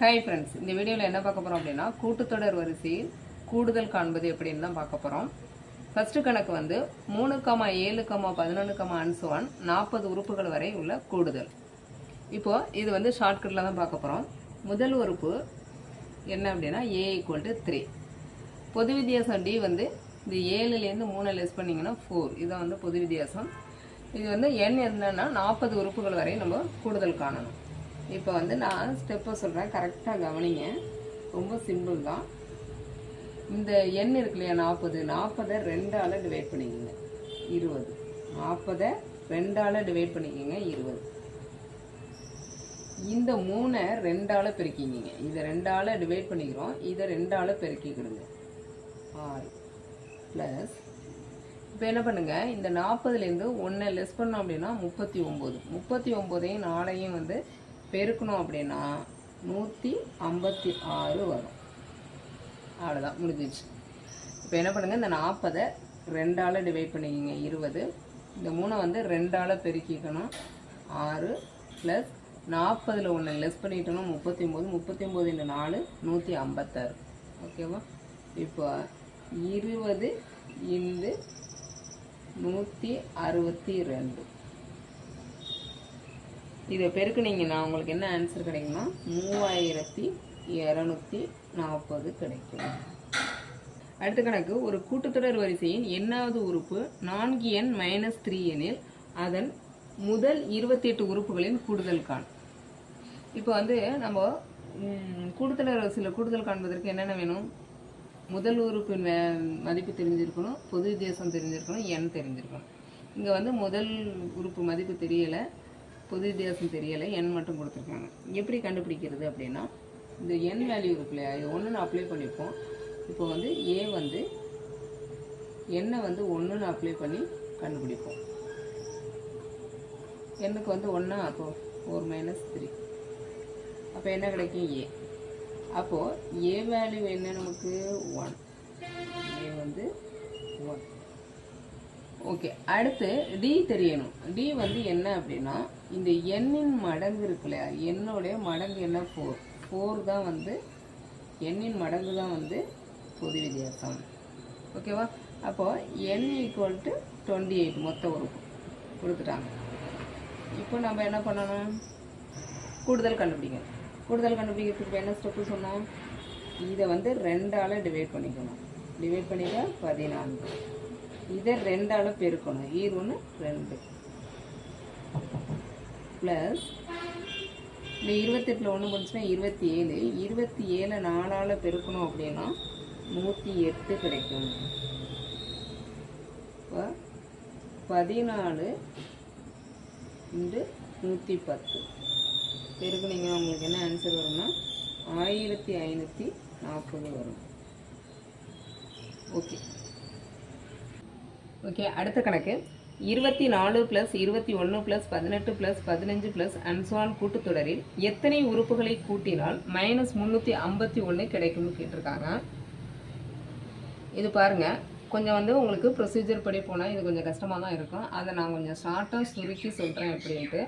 Hi friends இந்த வீடியோவில் என்ன பார்க்க போகிறோம் அப்படின்னா கூட்டுத்தொடர் வரிசையில் கூடுதல் காண்பது எப்படின்னு தான் பார்க்க போகிறோம் ஃபஸ்ட்டு கணக்கு வந்து மூணு கமா ஏழு கமா பதினொன்று கமா அன்சுவான் நாற்பது உறுப்புகள் வரை உள்ள கூடுதல். இப்போது இது வந்து ஷார்ட்கட்டில் தான் பார்க்க போகிறோம் முதல் உறுப்பு என்ன அப்படின்னா ஏ ஈக்குவல் டு த்ரீ பொது வித்தியாசம் டி வந்து இந்த ஏழுலேருந்து மூணு லெஸ் பண்ணிங்கன்னா ஃபோர் இதான் வந்து பொது வித்தியாசம். இது வந்து எண் என்னன்னா நாற்பது உறுப்புகள் வரை நம்ம கூடுதல் காணணும். இப்போ வந்து நான் ஸ்டெப்பை சொல்கிறேன் கரெக்டாக கவனிங்க. ரொம்ப சிம்பிள் தான். இந்த எண் இருக்கு இல்லையா நாற்பது நாற்பதை ரெண்டால் டிவைட் பண்ணிக்கோங்க. இருபது. நாற்பதை ரெண்டால் டிவைட் பண்ணிக்கோங்க இருபது. இந்த மூணை ரெண்டால் பெருக்கிக்கிங்க. இதை ரெண்டால் டிவைட் பண்ணிக்கிறோம். இதை ரெண்டால் பெருக்கிக்கிடுங்க ஆறு ப்ளஸ் இப்போ என்ன பண்ணுங்கள் இந்த நாற்பதுலேருந்து ஒன்றை லெஸ் பண்ணோம் அப்படின்னா முப்பத்தி ஒம்பது. முப்பத்தி ஒம்போதையும் நாளையும் வந்து பெருக்கணும் அப்படின்னா நூற்றி ஐம்பத்தி ஆறு வரும். அவ்வளோதான் முடிஞ்சிச்சு இப்போ என்ன பண்ணுங்கள் இந்த நாற்பதை ரெண்டால் டிவைட் பண்ணிக்கிங்க இருபது. இந்த மூணை வந்து ரெண்டால் பெருக்கிக்கணும். ஆறு ப்ளஸ் நாற்பதில் ஒன்று லெஸ் பண்ணிட்டோம்னா முப்பத்தி ஒம்பது முப்பத்தி ஒம்பது இந்த நாலு நூற்றி ஐம்பத்தாறு. ஓகேவா இப்போ இருபது இந்து நூற்றி அறுபத்தி ரெண்டு. இதை பெருக்குனீங்கன்னா உங்களுக்கு என்ன ஆன்சர் கிடைக்குன்னா மூவாயிரத்தி இரநூத்தி நாற்பது கிடைக்கும். அடுத்த கணக்கு ஒரு கூட்டுத்தொடர் வரிசையின் எண்ணாவது உறுப்பு நான்கு எண் மைனஸ் த்ரீ எனில் அதன் முதல் இருபத்தி எட்டு உறுப்புகளின் கூடுதல் காண். இப்போ வந்து நம்ம கூடுதலர் வரிசையில் கூடுதல் காண்பதற்கு என்னென்ன வேணும்? முதல் உறுப்பின் மதிப்பு தெரிஞ்சிருக்கணும் பொது வித்தியாசம் தெரிஞ்சிருக்கணும் எண் தெரிஞ்சிருக்கணும். இங்கே வந்து முதல் உறுப்பு மதிப்பு தெரியலை. பொது வித்தியாசம் தெரியலை என் மட்டும் கொடுத்துருக்காங்க. எப்படி கண்டுபிடிக்கிறது அப்படின்னா இந்த என் வேல்யூ இருக்குல்ல அது இது ஒன்றுன்னு அப்ளை பண்ணிப்போம். இப்போ வந்து ஏ வந்து எண்ணை வந்து ஒன்றுன்னு அப்ளை பண்ணி கண்டுபிடிப்போம். எண்ணுக்கு வந்து ஒன்றா அப்போ ஃபோர் மைனஸ் த்ரீ அப்போ என்ன கிடைக்கும்? ஏ அப்போது ஏ வேல்யூ என்ன நமக்கு? ஒன் ஏ வந்து ஒன் ஓகே அடுத்து டி தெரியணும். டி வந்து என்ன அப்படின்னா இந்த எண்ணின் மடங்கு இருக்கு இல்லையா? என்னுடைய மடங்கு என்ன? ஃபோர் ஃபோர் தான் வந்து எண்ணின் மடங்கு தான் வந்து பொது வித்தியாசம். ஓகேவா? அப்போது n equal to twenty eight மொத்த உறுப்பு கொடுத்துட்டாங்க. இப்போ நம்ம என்ன பண்ணணும்? கூடுதல் கண்டுபிடிக்கணும் கூடுதல் கண்டுபிடிக்கிறதுக்கு என்ன ஸ்டெப்பு சொன்னோம் இதை வந்து ரெண்டால் டிவைட் பண்ணிக்கணும். டிவைட் பண்ணிட்டா பதினான்கு. இதை ரெண்டால் பெருக்கணும் ஈர் ஒன்று ரெண்டு. ப்ளஸ் இந்த இருபத்தெட்டில் ஒன்று முடிச்சுன்னா இருபத்தி ஏழு இருபத்தி ஏழை நாலால் பெருக்கணும் அப்படின்னா நூற்றி எட்டு கிடைக்கும். இப்போ பதினாலு இன்று நூற்றி பத்து. பெருக்குனீங்கன்னா உங்களுக்கு என்ன ஆன்சர் வரும்னா ஆயிரத்தி ஐநூற்றி நாற்பது வரும். ஓகே ஓகே அடுத்த கணக்கு. இருபத்தி நாலு ப்ளஸ் இருபத்தி ஒன்று ப்ளஸ் பதினெட்டு ப்ளஸ் பதினஞ்சு ப்ளஸ் அன்சுவான் கூட்டுத்தொடரில் எத்தனை உறுப்புகளை கூட்டினால் மைனஸ் முந்நூற்றி ஐம்பத்தி ஒன்று கிடைக்கும்னு கேட்டிருக்காங்க. இது பாருங்க. கொஞ்சம் வந்து உங்களுக்கு ப்ரொசீஜர் படி போனால் இது கொஞ்சம் கஷ்டமாக தான் இருக்கும். அதை நான் கொஞ்சம் ஷார்ட்டாக சுருக்கி சொல்கிறேன் எப்படின்ட்டு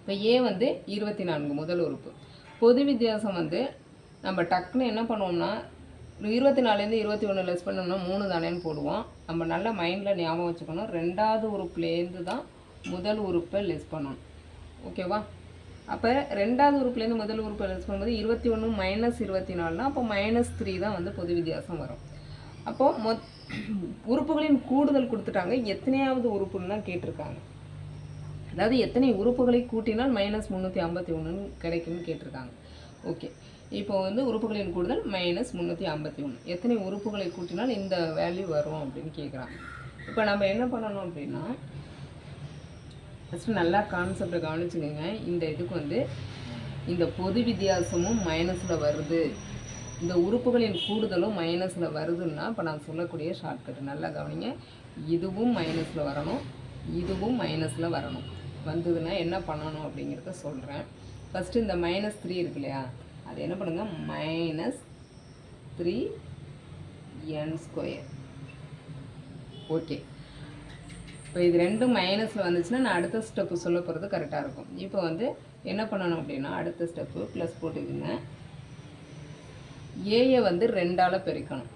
இப்போ ஏ வந்து இருபத்தி நான்கு முதல் உறுப்பு. பொது வித்தியாசம் வந்து நம்ம டக்குன்னு என்ன பண்ணுவோம்னா இருபத்தி நாலுலேருந்து இருபத்தி ஒன்று லெஸ் பண்ணோம்னா மூணு தானேன்னு போடுவோம். நம்ம நல்ல மைண்டில் ஞாபகம் வச்சுக்கணும். ரெண்டாவது உறுப்புலேருந்து தான் முதல் உறுப்பை லெஸ் பண்ணணும். ஓகேவா? அப்போ ரெண்டாவது உறுப்புலேருந்து முதல் உறுப்பை லெஸ் பண்ணும்போது இருபத்தி ஒன்று மைனஸ் இருபத்தி நாலுனா அப்போ மைனஸ் த்ரீ தான் வந்து பொது வித்தியாசம் வரும். அப்போது மொத் உறுப்புகளின் கூடுதல் கொடுத்துட்டாங்க. எத்தனையாவது உறுப்புன்னு தான் கேட்டிருக்காங்க. அதாவது எத்தனை உறுப்புகளை கூட்டினால் மைனஸ் முந்நூற்றி ஐம்பத்தி ஒன்றுன்னு கிடைக்கும்னு கேட்டிருக்காங்க. ஓகே. இப்போ வந்து உறுப்புகளின் கூடுதல் மைனஸ் முந்நூற்றி ஐம்பத்தி ஒன்று எத்தனை உறுப்புகளை கூட்டினால் இந்த வேல்யூ வரும் அப்படின்னு கேட்குறாங்க இப்போ நம்ம என்ன பண்ணணும் அப்படின்னா ஃபஸ்ட்டு நல்லா கான்செப்டை கவனிச்சுக்கோங்க. இந்த இதுக்கு வந்து இந்த பொது வித்தியாசமும் மைனஸில் வருது. இந்த உறுப்புகளின் கூடுதலும் மைனஸில் வருதுன்னா இப்போ நான் சொல்லக்கூடிய ஷார்ட்கட் நல்லா கவனிங்க. இதுவும் மைனஸில் வரணும். இதுவும் மைனஸில் வரணும். வந்ததுன்னா என்ன பண்ணணும் அப்படிங்கிறத சொல்கிறேன் ஃபஸ்ட்டு இந்த மைனஸ் த்ரீ இருக்கு இல்லையா? அது என்ன பண்ணுங்கள் minus three n square okay இப்போ இது ரெண்டும் மைனஸில் வந்துச்சுன்னா நான் அடுத்த ஸ்டெப்பு சொல்ல போகிறது கரெக்டாக இருக்கும். இப்போ வந்து என்ன பண்ணணும் அப்படின்னா அடுத்த ஸ்டெப்பு ப்ளஸ் போட்டுக்குங்க. ஏயை வந்து ரெண்டால் பெருக்கணும்.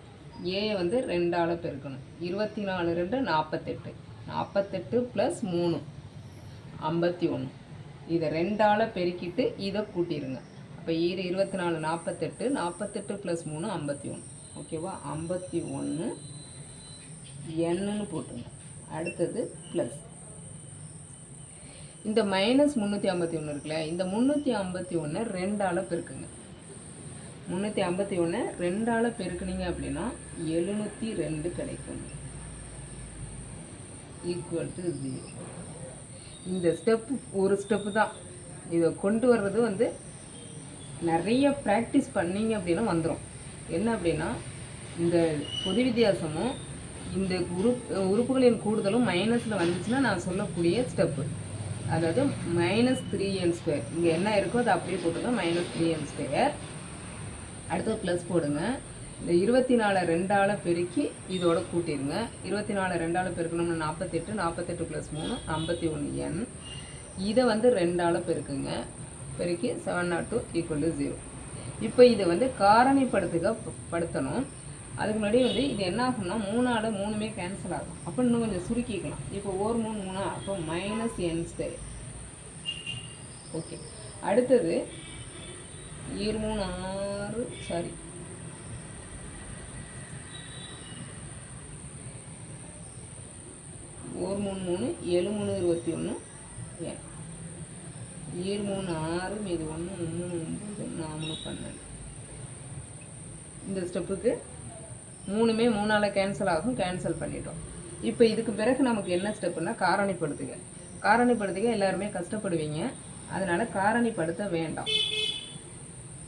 ஏயை வந்து ரெண்டால் பெருக்கணும். இருபத்தி நாலு ரெண்டு நாற்பத்தெட்டு நாற்பத்தெட்டு ப்ளஸ் மூணு ஐம்பத்தி ஒன்று இதை ரெண்டால் பெருக்கிட்டு இதை கூட்டிடுங்க இப்போ இரு இருபத்தி நாலு நாற்பத்தெட்டு நாற்பத்தெட்டு ப்ளஸ் மூணு ஐம்பத்தி ஒன்று ஓகேவா ஐம்பத்தி ஒன்று என்னன்னு போட்டுருங்க. அடுத்தது ப்ளஸ் இந்த மைனஸ் முந்நூற்றி ஐம்பத்தி ஒன்று இருக்குல்ல இந்த முந்நூற்றி ஐம்பத்தி ஒன்று ரெண்டால் பெருக்குங்க. முந்நூற்றி ஐம்பத்தி ஒன்று ரெண்டால் பெருக்குனீங்க அப்படின்னா எழுநூற்றி ரெண்டு கிடைக்கும். ஈக்குவல் டு ஜீரோ இந்த ஸ்டெப்பு ஒரு ஸ்டெப்பு தான். இதை கொண்டு வர்றது வந்து நிறைய ப்ராக்டிஸ் பண்ணீங்க அப்படின்னா வந்துடும் என்ன அப்படின்னா இந்த பொது வித்தியாசமும் இந்த உறுப் உறுப்புகளின் கூடுதலும் மைனஸில் வந்துச்சுன்னா நான் சொல்லக்கூடிய ஸ்டெப்பு அதாவது மைனஸ் த்ரீ என் ஸ்கொயர் இங்கே என்ன இருக்கோ அதை அப்படியே போட்டுங்க மைனஸ் த்ரீ என் ஸ்கொயர் அடுத்து ப்ளஸ் போடுங்க. இந்த இருபத்தி நாலு ரெண்டால் பெருக்கி இதோட கூட்டிடுங்க. இருபத்தி நாலு ரெண்டால் பெருக்கணும்னா நாற்பத்தெட்டு நாற்பத்தெட்டு ப்ளஸ் மூணு ஐம்பத்தி ஒன்று என் இதை வந்து ரெண்டால் பெருக்குங்க. பெருக்கி seven naught two equal to zero இப்போ இதை வந்து காரணிப்படுத்துக படுத்தணும். அதுக்கு முன்னாடி வந்து இது என்ன ஆகும்னா மூணாடு மூணுமே கேன்சல் ஆகும். அப்போ இன்னும் கொஞ்சம் சுருக்கிக்கலாம். இப்போ ஒரு மூணு மூணா அப்போ மைனஸ் என் ஸ்கொயர் ஓகே அடுத்தது இரு மூணு ஆறு சாரி ஒரு மூணு மூணு ஏழு மூணு இருபத்தி ஒன்று ஏன் ஏழு மூணு ஆறு மீது ஒன்று மூணு ஒம்பது நாலு பன்னெண்டு. இந்த ஸ்டெப்புக்கு மூணுமே மூணால் கேன்சல் ஆகும் கேன்சல் பண்ணிட்டோம். இப்போ இதுக்கு பிறகு நமக்கு என்ன ஸ்டெப்புனா காரணிப்படுத்துக. காரணிப்படுத்துக எல்லாருமே கஷ்டப்படுவீங்க. அதனால் காரணிப்படுத்த வேண்டாம்.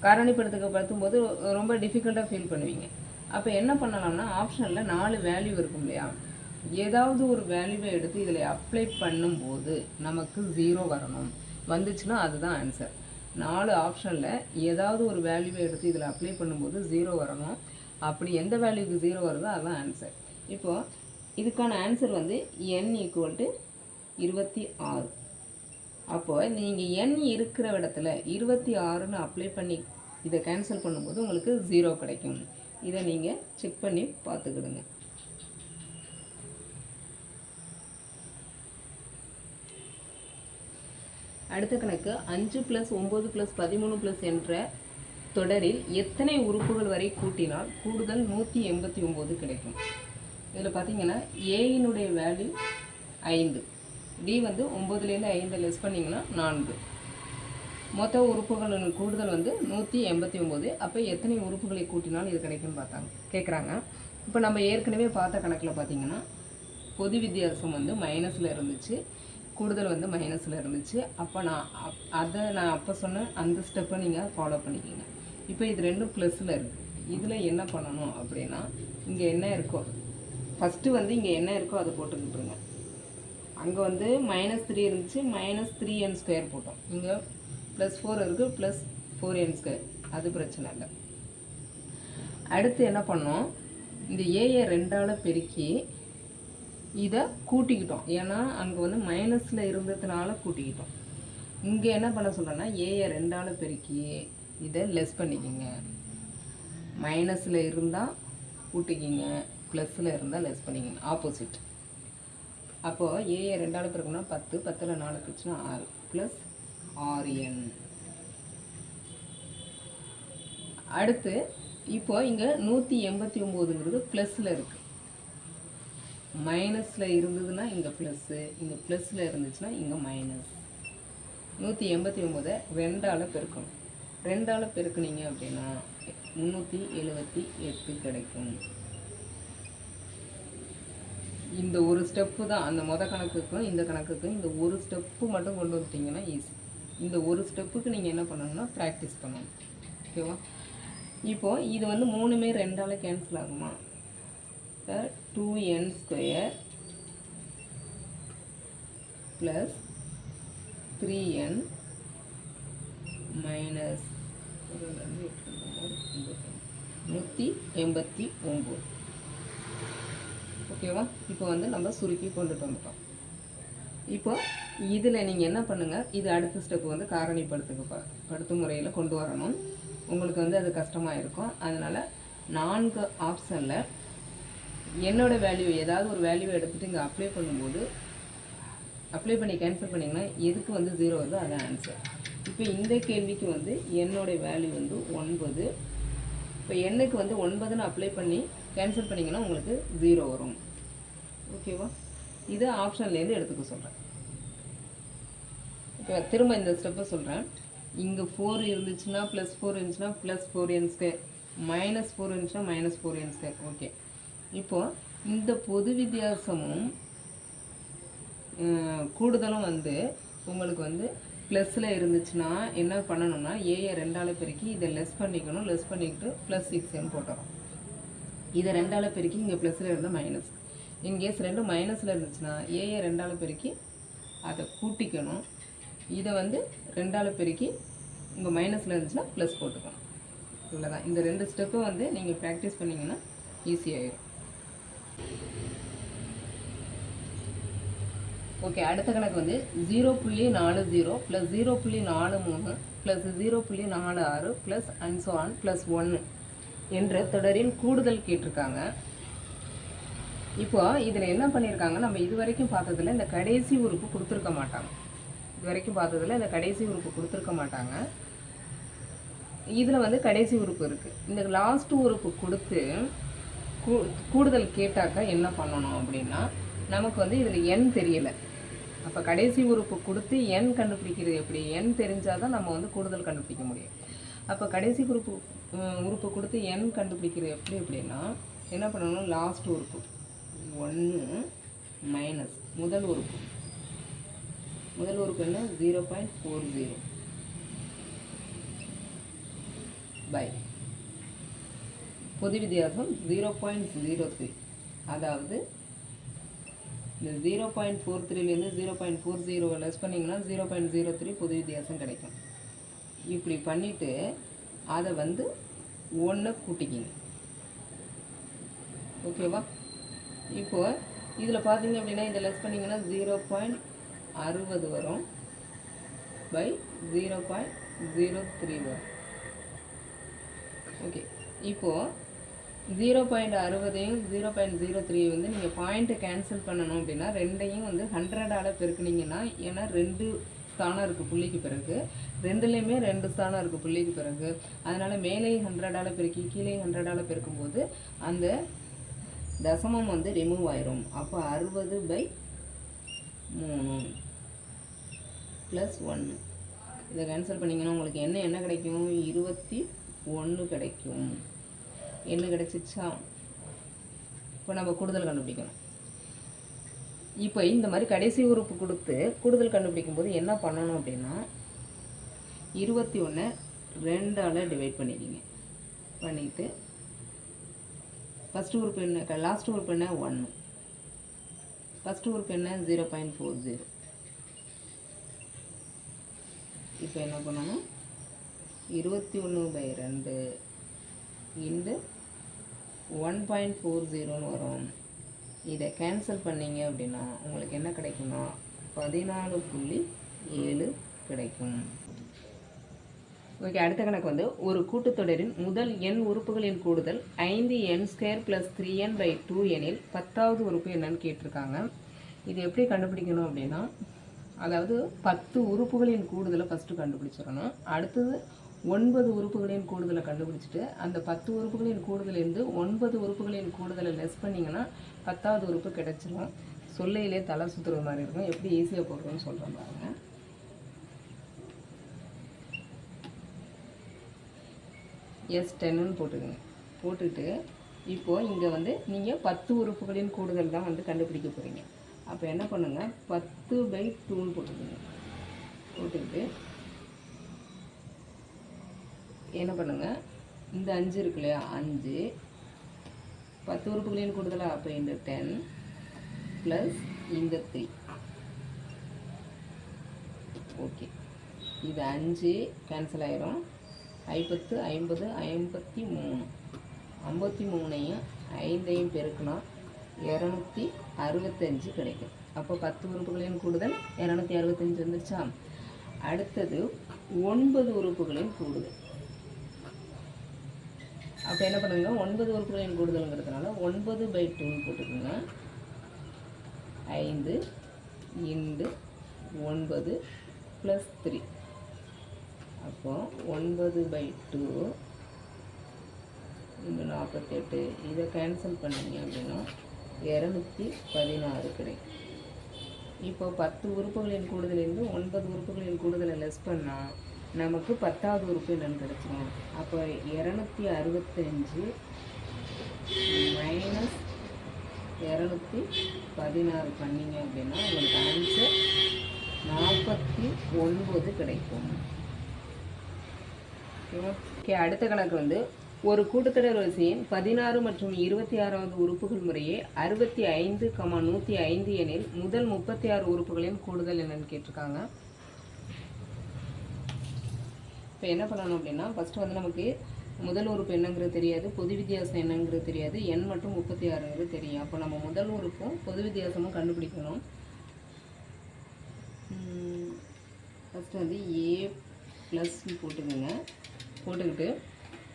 காரணிப்படுத்துக படுத்தும்போது ரொம்ப டிஃபிகல்ட்டாக ஃபீல் பண்ணுவீங்க. அப்போ என்ன பண்ணலாம்னா ஆப்ஷனில் நாலு வேல்யூ இருக்கும் இல்லையா? ஏதாவது ஒரு வேல்யூவை எடுத்து இதில் அப்ளை பண்ணும்போது நமக்கு ஜீரோ வரணும். வந்துச்சுன்னா அதுதான் ஆன்சர் நாலு ஆப்ஷனில் ஏதாவது ஒரு வேல்யூவை எடுத்து இதில் அப்ளை பண்ணும்போது ஜீரோ வரணும். அப்படி எந்த வேல்யூக்கு ஜீரோ வருதோ அதுதான் ஆன்சர் இப்போது இதுக்கான ஆன்சர் வந்து என் ஈக்குவல் டு இருபத்தி ஆறு. அப்போது நீங்கள் என் இருக்கிற இடத்துல இருபத்தி ஆறுன்னு அப்ளை பண்ணி இதை கேன்சல் பண்ணும்போது உங்களுக்கு ஜீரோ கிடைக்கும். இதை நீங்கள் செக் பண்ணி பார்த்துக்கிடுங்க. அடுத்த கணக்கு அஞ்சு ப்ளஸ் ஒம்பது ப்ளஸ் பதிமூணு ப்ளஸ் என்ற தொடரில் எத்தனை உறுப்புகள் வரை கூட்டினால் கூடுதல் நூற்றி எண்பத்தி ஒம்பது கிடைக்கும். இதில் பார்த்தீங்கன்னா ஏயினுடைய வேல்யூ ஐந்து. டி வந்து ஒம்பதுலேருந்து ஐந்து லெஸ் பண்ணிங்கன்னா நான்கு. மொத்த உறுப்புகளின் கூடுதல் வந்து நூற்றி எண்பத்தி ஒம்பது அப்போ எத்தனை உறுப்புகளை கூட்டினால் இது கிடைக்கும்னு பார்த்தாங்க கேட்குறாங்க இப்போ நம்ம ஏற்கனவே பார்த்த கணக்கில் பார்த்தீங்கன்னா பொது வித்தியாசம் வந்து மைனஸில் இருந்துச்சு. கூடுதல் வந்து மைனஸில் இருந்துச்சு. அப்போ நான் அப் அதை நான் அப்போ சொன்ன அந்த ஸ்டெப்பை நீங்கள் ஃபாலோ பண்ணிக்கிங்க. இப்போ இது ரெண்டும் ப்ளஸில் இருக்குது இதில் என்ன பண்ணணும் அப்படின்னா இங்கே என்ன இருக்கோ ஃபஸ்ட்டு வந்து இங்கே என்ன இருக்கோ அதை போட்டுக்கிட்டுருங்க அங்கே வந்து மைனஸ் த்ரீ இருந்துச்சு. மைனஸ் த்ரீ என் ஸ்கொயர் போட்டோம். இங்கே ப்ளஸ் ஃபோர் இருக்குது ப்ளஸ் ஃபோர் என் ஸ்கொயர் அது பிரச்சனை இல்லை. அடுத்து என்ன பண்ணோம்? இந்த ஏஏ ரெண்டால் பெருக்கி இதை கூட்டிக்கிட்டோம். ஏன்னா அங்கே வந்து மைனஸில் இருந்ததுனால கூட்டிக்கிட்டோம். இங்கே என்ன பண்ண சொல்கிறேன்னா ஏயை ரெண்டால் பெருக்கி இதை லெஸ் பண்ணிக்கிங்க. மைனஸில் இருந்தால் கூட்டிக்கிங்க ப்ளஸில் இருந்தால் லெஸ் பண்ணிக்கிங்க. ஆப்போசிட் அப்போது ஏஐ ரெண்டால் பிறகுனா பத்து பத்தில் நாலு பிரிச்சுன்னா ஆறு. ப்ளஸ் ஆர்என் அடுத்து இப்போ இங்கே நூற்றி எண்பத்தி ஒம்போதுங்கிறது ப்ளஸில் இருக்குது மைனஸில் இருந்ததுன்னா இங்கே ப்ளஸ்ஸு இங்கே ப்ளஸில் இருந்துச்சுன்னா இங்கே மைனஸ் நூற்றி எண்பத்தி ஒம்போதை ரெண்டால் பெருக்கணும். ரெண்டால் பெருக்குனீங்க அப்படின்னா முந்நூற்றி எழுபத்தி எட்டு கிடைக்கும். இந்த ஒரு ஸ்டெப்பு தான். அந்த மொத கணக்குக்கும் இந்த கணக்குக்கும் இந்த ஒரு ஸ்டெப்பு மட்டும் கொண்டு வந்துட்டீங்கன்னா ஈஸி இந்த ஒரு ஸ்டெப்புக்கு நீங்கள் என்ன பண்ணணும்னா ப்ராக்டிஸ் பண்ணணும். ஓகேவா இப்போது இது வந்து மூணுமே ரெண்டால் கேன்சல் ஆகுமா? Two n square plus three n minus நூற்றி எண்பத்தி ஒம்பது ஓகேவா இப்போ வந்து நம்ம சுருக்கி கொண்டுட்டு வந்துட்டோம் இப்போ இதில் நீங்கள் என்ன பண்ணுங்கள் இது அடுத்த ஸ்டெப் வந்து காரணிப்படுத்துக்கு படுத்து முறையில் கொண்டு வரணும். உங்களுக்கு வந்து அது கஷ்டமாக இருக்கும். அதனால் நான்கு ஆப்ஷனில் என்னோட வேல்யூ ஏதாவது ஒரு வேல்யூ எடுத்துகிட்டு இங்கே அப்ளை பண்ணும்போது அப்ளை பண்ணி கேன்சல் பண்ணிங்கன்னா எதுக்கு வந்து ஜீரோ வருதோ அதான் ஆன்சர் இப்போ இந்த கேள்விக்கு வந்து என்னுடைய வேல்யூ வந்து ஒன்பது. இப்போ எண்ணுக்கு வந்து ஒன்பதுன்னு அப்ளை பண்ணி கேன்சல் பண்ணிங்கன்னா உங்களுக்கு ஜீரோ வரும். ஓகேவா இது ஆப்ஷன்லேருந்து எடுத்துக்க சொல்கிறேன் இப்போ திரும்ப இந்த ஸ்டெப்பை சொல்கிறேன் இங்கே ஃபோர் இருந்துச்சுன்னா ப்ளஸ் ஃபோர் இருந்துச்சுன்னா plus four n square minus four இருந்துச்சுன்னா minus four n square okay இப்போது இந்த பொது வித்தியாசமும் கூடுதலும் வந்து உங்களுக்கு வந்து ப்ளஸில் இருந்துச்சுன்னா என்ன பண்ணணும்னா ஏஏ ரெண்டால் பெருக்கி இதை லெஸ் பண்ணிக்கணும். லெஸ் பண்ணிக்கிட்டு ப்ளஸ் சிக்ஸ்ன்னு போட்டுறோம் இதை ரெண்டால் பெருக்கி இங்கே ப்ளஸில் இருந்தால் மைனஸ் இன்கேஸ் ரெண்டும் மைனஸில் இருந்துச்சுன்னா ஏஏ ரெண்டால் பெருக்கி அதை கூட்டிக்கணும். இதை வந்து ரெண்டால் பெருக்கி இங்கே மைனஸில் இருந்துச்சுன்னா ப்ளஸ் போட்டுக்கணும். இவ்வளோதான் இந்த ரெண்டு ஸ்டெப்பும் வந்து நீங்கள் ப்ராக்டிஸ் பண்ணிங்கன்னா ஈஸியாகிடும் ஓகே அடுத்த கணக்கு வந்து ஜீரோ புள்ளி நாலு ஜீரோ ப்ளஸ் ஜீரோ புள்ளி நாலு மூணு ப்ளஸ் ஜீரோ புள்ளி நாலு ஆறு ப்ளஸ் அன்சோ ஒன் ப்ளஸ் ஒன்று என்ற தொடரின் கூடுதல் கேட்டிருக்காங்க. இப்போ இதில் என்ன பண்ணியிருக்காங்க? நம்ம இது வரைக்கும் பார்த்ததுல இந்த கடைசி உறுப்பு கொடுத்துருக்க மாட்டாங்க. இது வரைக்கும் பார்த்ததுல இந்த கடைசி உறுப்பு கொடுத்துருக்க மாட்டாங்க. இதில் வந்து கடைசி உறுப்பு இருக்குது இந்த லாஸ்ட் உறுப்பு கொடுத்து கூடுதல் கேட்டாக்கா என்ன பண்ணணும் அப்படின்னா நமக்கு வந்து இதில் எண் தெரியலை. அப்போ கடைசி உறுப்பு கொடுத்து எண் கண்டுபிடிக்கிறது எப்படி? எண் தெரிஞ்சால் தான் நம்ம வந்து கூடுதல் கண்டுபிடிக்க முடியும். அப்போ கடைசி உறுப்பு உறுப்பு கொடுத்து எண் கண்டுபிடிக்கிறது எப்படி அப்படின்னா என்ன பண்ணணும்? லாஸ்ட் உறுப்பு. ஒன்று மைனஸ் முதல் உறுப்பு. முதல் உறுப்பு என்ன? Zero point four zero by பொது வித்தியாசம் ஜீரோ பாயிண்ட் ஜீரோ த்ரீ அதாவது இந்த ஜீரோ பாயிண்ட் ஃபோர் த்ரீலேருந்து ஜீரோ பாயிண்ட் ஃபோர் ஜீரோவை லெஸ் பண்ணிங்கன்னா ஜீரோ பாயிண்ட் ஜீரோ த்ரீ பொது வித்தியாசம் கிடைக்கும். இப்படி பண்ணிவிட்டு அதை வந்து ஒன்று கூட்டிக்கிங்க. ஓகேவா இப்போது இதில் பார்த்தீங்க அப்படின்னா இதை லெஸ் பண்ணிங்கன்னா ஜீரோ பாயிண்ட் அறுபது வரும் by zero point zero three வரும். ஓகே இப்போது ஜீரோ பாயிண்ட் அறுபதையும் ஜீரோ பாயிண்ட் ஜீரோ த்ரீ வந்து நீங்கள் பாயிண்ட்டை கேன்சல் பண்ணணும் அப்படின்னா ரெண்டையும் வந்து ஹண்ட்ரடால் பெருக்குனீங்கன்னா ஏன்னா ரெண்டு ஸ்தானம் இருக்குது புள்ளிக்கு பிறகு. ரெண்டுலேயுமே ரெண்டு ஸ்தானம் இருக்குது புள்ளிக்கு பிறகு. அதனால் மேலேயும் ஹண்ட்ரடால் பெருக்கி கீழே ஹண்ட்ரடால் பெருக்கும்போது அந்த தசமம் வந்து ரிமூவ் ஆயிரும். அப்போ அறுபது பை மூணு ப்ளஸ் ஒன்று இதை கேன்சல் பண்ணிங்கன்னா உங்களுக்கு என்ன என்ன கிடைக்கும்? இருபத்தி ஒன்று கிடைக்கும். என்ன கிடச்சிச்சா? இப்போ நம்ம கூடுதல் கண்டுபிடிக்கணும். இப்போ இந்த மாதிரி கடைசி உறுப்பு கொடுத்து கூடுதல் கண்டுபிடிக்கும் போது என்ன பண்ணணும் அப்படின்னா இருபத்தி ஒன்று ரெண்டால் டிவைட் பண்ணிக்கிங்க. பண்ணிவிட்டு ஃபஸ்ட்டு உறுப்பு என்ன? லாஸ்ட் உறுப்பு என்ன? ஒன்று ஃபஸ்ட்டு உறுப்பு என்ன? ஜீரோ பாயிண்ட் ஃபோர் ஜீரோ இப்போ என்ன பண்ணணும்? இருபத்தி ஒன்று பை ரெண்டு இண்டு ஒன் பாயிண்ட் ஃபோர் ஜீரோன்னு வரும். இதை கேன்சல் பண்ணீங்க அப்படின்னா உங்களுக்கு என்ன கிடைக்கும்னா பதினாலு புள்ளி ஏழு கிடைக்கும். ஓகே அடுத்த கணக்கு வந்து ஒரு கூட்டுத்தொடரின் முதல் எண் உறுப்புகளின் கூடுதல் ஐந்து n square plus three n by two எனில் பத்தாவது உறுப்பு என்னன்னு கேட்டிருக்காங்க. இது எப்படி கண்டுபிடிக்கணும் அப்படின்னா அதாவது பத்து உறுப்புகளின் கூடுதலை ஃபஸ்ட்டு கண்டுபிடிச்சிடணும். அடுத்தது ஒன்பது உறுப்புகளின் கூடுதலை கண்டுபிடிச்சிட்டு அந்த பத்து உறுப்புகளின் கூடுதலேருந்து ஒன்பது உறுப்புகளின் கூடுதலை லெஸ் பண்ணிங்கன்னா பத்தாவது உறுப்பு கிடச்சிரும். சொல்லையிலே தலை சுற்றுற மாதிரி இருக்கும். எப்படி ஈஸியாக போடுறோன்னு சொல்கிற பாருங்க. எஸ் டென்னு போட்டுக்கோங்க. போட்டுட்டு இப்போது இங்கே வந்து நீங்கள் பத்து உறுப்புகளின் கூடுதல் தான் வந்து கண்டுபிடிக்க போகிறீங்க அப்போ என்ன பண்ணுங்கள் பத்து பை டூன்னு போட்டுக்கோங்க. போட்டுக்கிட்டு என்ன பண்ணுங்கள் இந்த அஞ்சு இருக்கு இல்லையா? அஞ்சு. பத்து உறுப்புகளையும் கூடுதலாக அப்போ இந்த டென் ப்ளஸ் இந்த த்ரீ ஓகே இது அஞ்சு கேன்சல் ஆயிரும். ஐம்பத்து ஐம்பது ஐம்பத்தி மூணு. ஐம்பத்தி மூணையும் ஐந்தையும் பெருக்கணும். இரநூத்தி அறுபத்தஞ்சு கிடைக்கும். அப்போ பத்து உறுப்புகளின் கூடுதல். இரநூத்தி அறுபத்தஞ்சு வந்துருச்சா? அடுத்தது ஒன்பது உறுப்புகளின் கூடுதல். அப்போ என்ன பண்ணுங்க ஒன்பது உறுப்புகளின் கூடுதலுங்கிறதுனால ஒன்பது பை டூன்னு போட்டுக்கோங்க. ஐந்து இண்டு ஒன்பது ப்ளஸ் த்ரீ அப்போ ஒன்பது பை டூ இங்கே நாற்பத்தெட்டு. இதை கேன்சல் பண்ணீங்க அப்படின்னா இரநூத்தி பதினாறு கிடைக்கும். இப்போ பத்து உறுப்புகளின் கூடுதலிருந்து ஒன்பது உறுப்புகளின் கூடுதலை லெஸ் பண்ணால் நமக்கு பத்தாவது உறுப்பு என்னன்னு கிடச்சிரும். அப்போ இரநூத்தி அறுபத்தஞ்சு மைனஸ் இரநூத்தி பதினாறு பண்ணிங்க அப்படின்னா உங்களுக்கு ஆன்சர் நாற்பத்தி ஒன்பது கிடைக்கும். ஓகே அடுத்த கணக்கு வந்து ஒரு கூட்டுத்தொடர் வரிசையின் பதினாறு மற்றும் இருபத்தி ஆறாவது உறுப்புகள் முறையே அறுபத்தி ஐந்து கமா நூற்றி ஐந்து எனில் முதல் முப்பத்தி ஆறு உறுப்புகளின் கூடுதல் என்னன்னு கேட்டிருக்காங்க. இப்போ என்ன பண்ணணும் அப்படின்னா ஃபஸ்ட்டு வந்து நமக்கு முதல் உறுப்பு என்னங்கிறது தெரியாது பொது வித்தியாசம் என்னங்கிறது தெரியாது எண் மற்றும் முப்பத்தி ஆறுங்கிறது தெரியும். அப்போ நம்ம முதல் உறுப்பும் பொது வித்தியாசமும் கண்டுபிடிக்கணும். ஃபஸ்ட்டு வந்து ஏ ப்ளஸ் போட்டுக்கோங்க. போட்டுக்கிட்டு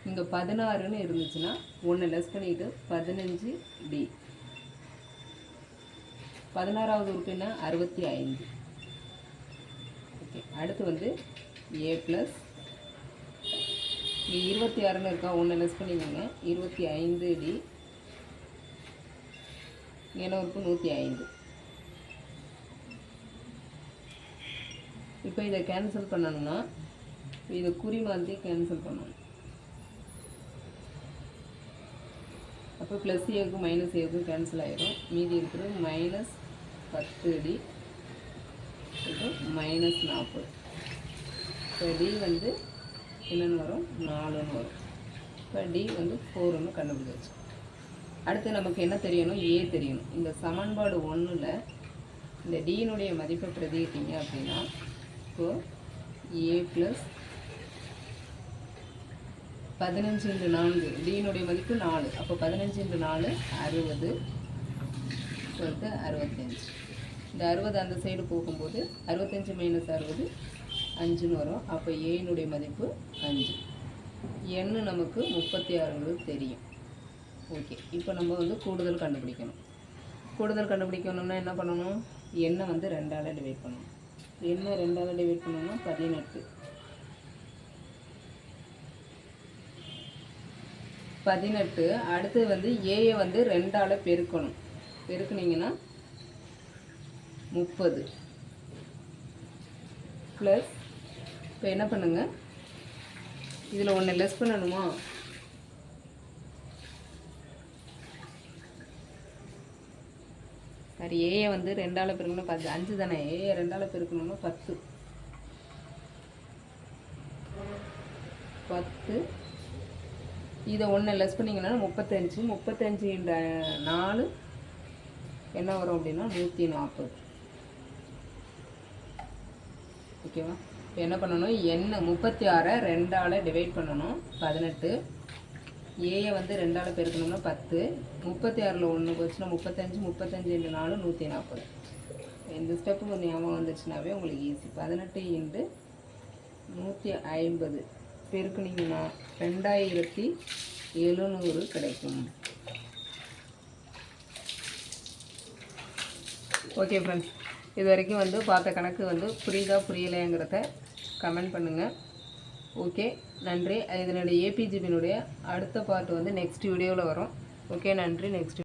இங்கே பதினாறுன்னு இருந்துச்சுன்னா ஒன்று லெஸ் பண்ணிக்கிட்டு பதினஞ்சு டி பதினாறாவது உறுப்பு என்ன? அறுபத்தி ஐந்து. ஓகே அடுத்து வந்து ஏ ப்ளஸ் இங்கே இருபத்தி ஆறுன்னு இருக்கா ஒன்று லெஸ் பண்ணிக்கோங்க. இருபத்தி ஐந்து டி. என்ன நூற்றி ஐந்து. இப்போ இதை கேன்சல் பண்ணணும்னா இதை குறி மாதிரி கேன்சல் பண்ணணும். அப்போ ப்ளஸ் ஏக்கும் மைனஸ் ஏக்கும் கேன்சல் ஆகிடும் மீதி இருக்கிறது மைனஸ் பத்து அடி மைனஸ் நாற்பது இப்போ டி வந்து என்னென்னு வரும்? நாலுன்னு வரும். இப்போ டி வந்து ஃபோருன்னு கண்டுபிடிச்சாச்சு அடுத்து நமக்கு என்ன தெரியணும்? ஏ தெரியணும். இந்த சமன்பாடு ஒன்றில் இந்த டியினுடைய மதிப்பை பிரதிக்கிட்டீங்க அப்படின்னா இப்போது ஏ ப்ளஸ் பதினஞ்சு இன்று நான்கு. டீனுடைய மதிப்பு நாலு. அப்போ பதினஞ்சு இன்று நாலு அறுபது சொல்லிட்டு அறுபத்தஞ்சு. இந்த அறுபது அந்த சைடு போகும்போது அறுபத்தஞ்சு மைனஸ் அறுபது அஞ்சுன்னு வரும். அப்போ ஏனுடைய மதிப்பு அஞ்சு. எண்ணு நமக்கு முப்பத்தி ஆறுங்கிறது தெரியும். ஓகே இப்போ நம்ம வந்து கூடுதல் கண்டுபிடிக்கணும். கூடுதல் கண்டுபிடிக்கணும்னா என்ன பண்ணணும்? எண்ணை வந்து ரெண்டால் டிவைட் பண்ணணும். எண்ணெய் ரெண்டால் டிவைட் பண்ணணும்னா பதினெட்டு. பதினெட்டு. அடுத்தது வந்து ஏயை வந்து ரெண்டால் பெருக்கணும். பெருக்குனீங்கன்னா முப்பது. ப்ளஸ் இப்போ என்ன பண்ணுங்கள் இதில் ஒன்று லெஸ் பண்ணணுமா? சரி ஏயை வந்து ரெண்டால் பெருக்கணும் பத்து. அஞ்சு தானே? ஏயை ரெண்டால் பெருக்கணும்னா பத்து. பத்து. இதை ஒன்று லெஸ் பண்ணிங்கன்னா முப்பத்தஞ்சு. முப்பத்தஞ்சு இந்த நாலு என்ன வரும் அப்படின்னா நூற்றி நாற்பது ஓகேவா இப்போ என்ன பண்ணணும்? என்ன முப்பத்தி ஆறை ரெண்டால் டிவைட் பண்ணணும். பதினெட்டு. ஏயை வந்து ரெண்டால் பெருக்கணும்னா பத்து. முப்பத்தி ஆறில் ஒன்று போச்சுன்னா முப்பத்தஞ்சு முப்பத்தஞ்சு இன்று நாலு நூற்றி நாற்பது. இந்த ஸ்டெப்பு கொஞ்சம் ஞாபகம் வந்துச்சுனாவே உங்களுக்கு ஈஸி பதினெட்டு இன்று நூற்றி ஐம்பது. பெருக்குனீங்கன்னா ரெண்டாயிரத்தி எழுநூறு கிடைக்கும். ஓகே ஃப்ரெண்ட்ஸ் இது வரைக்கும் வந்து பார்த்த கணக்கு வந்து புரியுதா புரியலைங்கிறத கமெண்ட் பண்ணுங்கள் ஓகே நன்றி. இதனுடைய ஏபிஜிபியினுடைய அடுத்த பார்ட் வந்து நெக்ஸ்ட் வீடியோவில் வரும். ஓகே நன்றி. நெக்ஸ்ட்